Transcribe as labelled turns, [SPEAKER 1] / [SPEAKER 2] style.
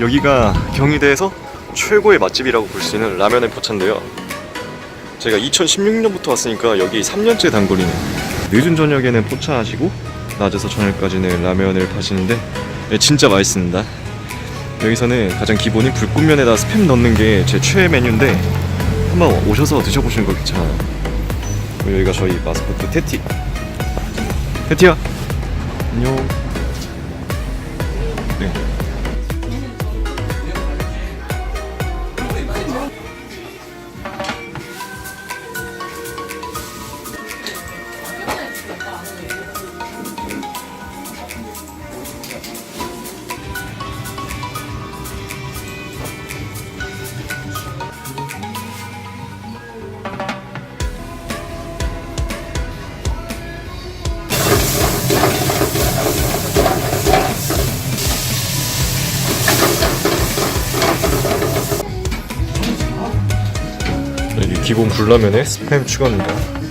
[SPEAKER 1] 여기가 경희대에서 최고의 맛집이라고 볼 수 있는 라면의 포차인데요. 제가 2016년부터 왔으니까 여기 3년째 단골이네요. 늦은 저녁에는 포차 하시고 낮에서 저녁까지는 라면을 파시는데 네, 진짜 맛있습니다. 여기서는 가장 기본인 불꽃면에다 스팸 넣는 게 제 최애 메뉴인데 한번 오셔서 드셔보시는 거 괜찮아요. 여기가 저희 마스코트 테티. 테티야. 안녕. 여기 기본 불라면에 스팸 추가합니다.